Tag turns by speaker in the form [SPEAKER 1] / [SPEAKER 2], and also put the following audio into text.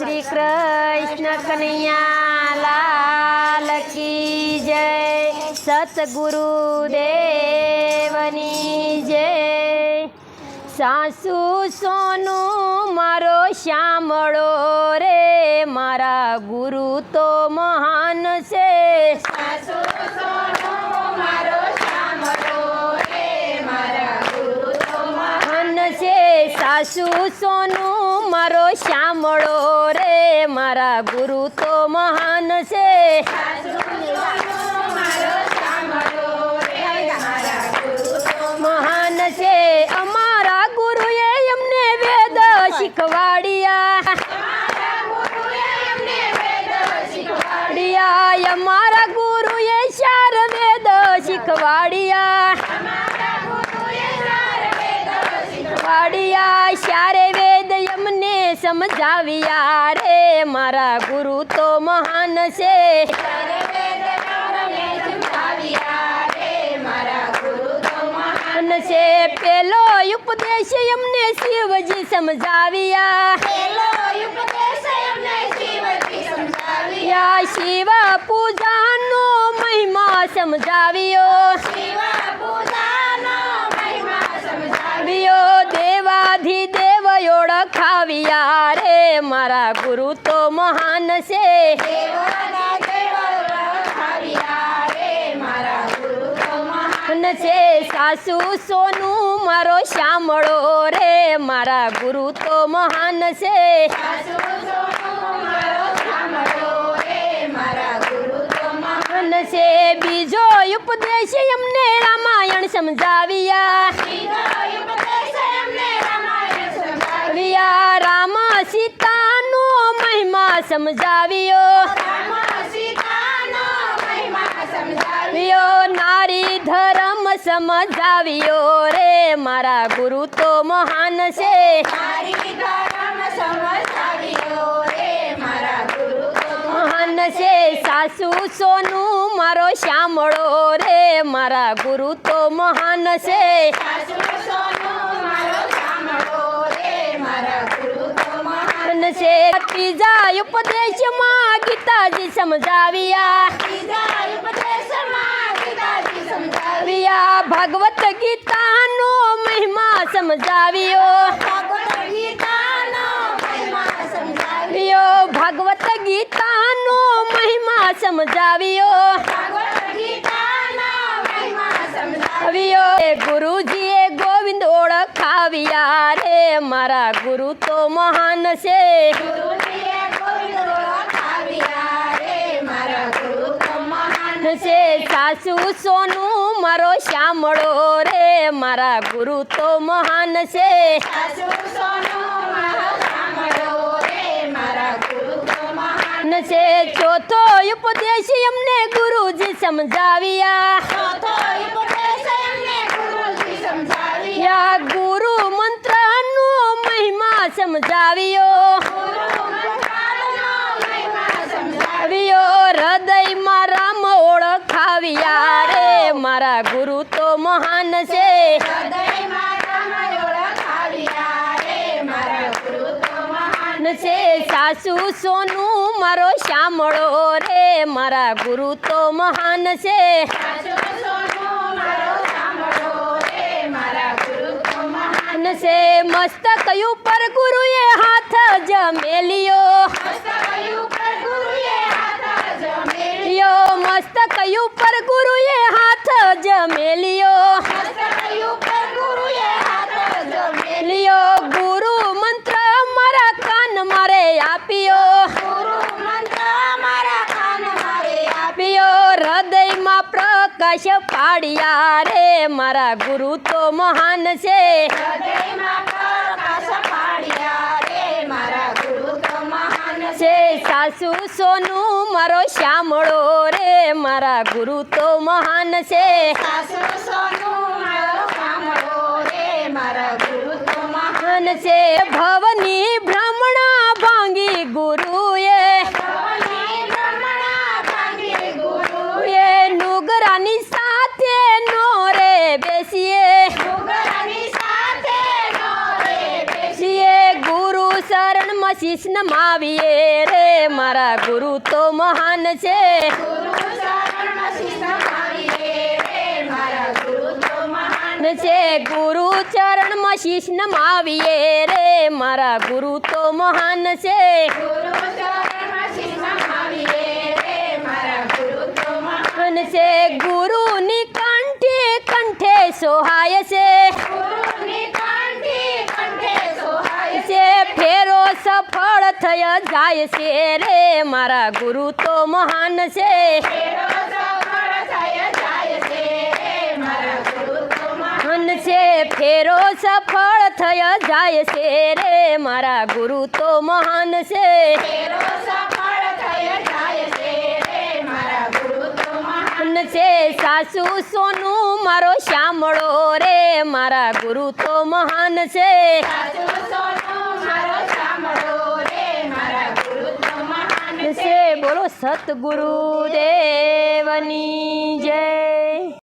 [SPEAKER 1] શ્રી કૃષ્ણ કનૈયા લાલ કી જય. સતગુરુ દેવની જય. સાસુ સોનું મારો શ્યામળો રે. મારા ગુરુ તો મહાન છે. મહાન છે. સાસુ સોનું મારો શ્યામળો રે, મારા ગુરુ તો મહાન છે. મહાન છે. અમારા ગુરુએ એમને વેદ શીખવાડ્યા. અમારા ગુરુએ ચાર વેદ શીખવાડ્યા. શીખવાડ્યા. ચારે સમજાવ્યા રે મારા ગુરુ તો મહાન છે. મહાન છે. પેલો ઉપદેશ એમને શિવજી સમજાવ્યા. શિવ પૂજાનો મહિમા સમજાવ્યો. આવ્યો ઓળખાવ્યા રે મારા ગુરુ તો મહાન છે. છે. સાસુ સોનું મારો શ્યામળો રે મારા ગુરુ તો મહાન છે. મહાન છે. બીજો ઉપદેશ એમને રામાયણ સમજાવ્યા. સમજાવ્યો. નારી ધર્મ સમજાવ્યો રે. મારા ગુરુ તો મહાન છે. મહાન છે. સાસુ સોનું મારો શ્યામળો રે. મારા ગુરુ તો મહાન છે. મહાન છે. ત્રીજા ઉપદેશમાં ગીતાજી સમજાવ્યા વિયા ભગવત ગીતાનો મહિમા સમજાવ્યો વિયો ભગવત ગીતાનો મહિમા સમજાવ્યો ગુરુજીએ ગોવિંદ ઓળખાવ્યા રે. મારા ગુરુ તો મહાન છે. છે. સાસુ સોનું મારો શ્યામળો રે મારા ગુરુ તો મહાન છે. છે. ચોથો ઉપદેશ એમને ગુરુજી સમજાવ્યા. ગુરુ મંત્રનો મહિમા સમજાવ્યો આવ્યો હૃદયમાં રામ ઓળખાવ્યા રે મારા ગુરુ તો મહાન છે. છે સાસુ સોનું મારો શામળો રે. મારા ગુરુ તો મહાન છે. મહાન છે. મસ્તક ઉપર ગુરુએ હાથ જમેલિયો. પ્રકાશ પાડ્યા રે. મારા ગુરુ તો મહાન છે. છે સાસુ સોનું મારો શ્યામળો રે. મારા ગુરુ તો મહાન છે. મહાન છે. ભવની ભ્રમણા ભાંગી ગુરુએ ગુરુ નમાવીએ રે, મારા ગુરુ તો મહાન છે. છે. ગુરુ ચરણમાં શીશ નમાવીએ રે, મારા ગુરુ તો મહાન છે. છે. ગુરુની કંઠે કંઠે સોહાય છે. સફળ થય જાય છે રે, મારા ગુરુ તો મહાન છે. મહાન છે, ફેરો સફળ થય જાય છે રે, મારા ગુરુ તો મહાન છે. મહાન છે સાસુ સોનું મારો શામળો રે મારા ગુરુ તો મહાન છે. છે. બોલો સતગુરુ દેવની જય.